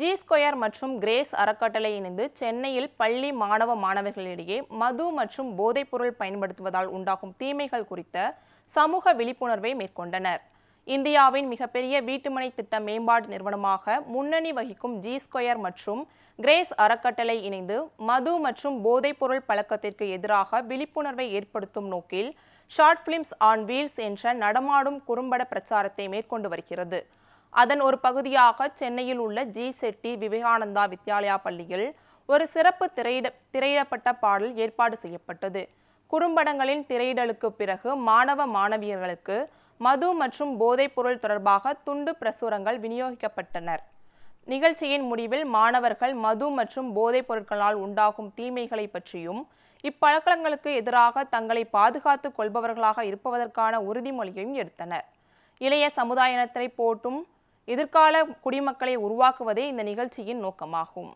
G square மற்றும் grace அறக்கட்டளை இணைந்து சென்னையில் பள்ளி மாணவ மாணவர்களிடையே மது மற்றும் போதைப்பொருள் பயன்படுத்துவதால் உண்டாகும் தீமைகள் குறித்த சமூக விழிப்புணர்வை மேற்கொண்டனர். இந்தியாவின் மிகப்பெரிய வீட்டுமனை திட்ட மேம்பாட்டு நிறுவனமாக முன்னணி வகிக்கும் ஜி ஸ்கொயர் மற்றும் கிரேஸ் அறக்கட்டளை இணைந்து மது மற்றும் போதைப்பொருள் பழக்கத்திற்கு எதிராக விழிப்புணர்வை ஏற்படுத்தும் நோக்கில் ஷார்ட் பிலிம்ஸ் ஆன் வீல்ஸ் என்ற நடமாடும் குறும்பட பிரச்சாரத்தை மேற்கொண்டு வருகிறது. அதன் ஒரு பகுதியாக சென்னையில் உள்ள ஜி செட்டி விவேகானந்தா வித்யாலயா பள்ளியில் ஒரு சிறப்பு திரையிட திரையிடப்பட்ட பாடல் ஏற்பாடு செய்யப்பட்டது. குறும்படங்களின் திரையிடலுக்கு பிறகு மாணவ மாணவியர்களுக்கு மது மற்றும் போதைப் பொருள் தொடர்பாக துண்டு பிரசுரங்கள் விநியோகிக்கப்பட்டனர். நிகழ்ச்சியின் முடிவில் மாணவர்கள் மது மற்றும் போதைப் பொருட்களால் உண்டாகும் தீமைகளை பற்றியும் இப்பழக்கங்களுக்கு எதிராக தங்களை பாதுகாத்துக் கொள்பவர்களாக இருப்பதற்கான உறுதிமொழியையும் எடுத்தனர். இளைய சமுதாயத்தினை போட்டும் எதிர்கால குடிமக்களை உருவாக்குவதே இந்த நிகழ்ச்சியின் நோக்கமாகும்.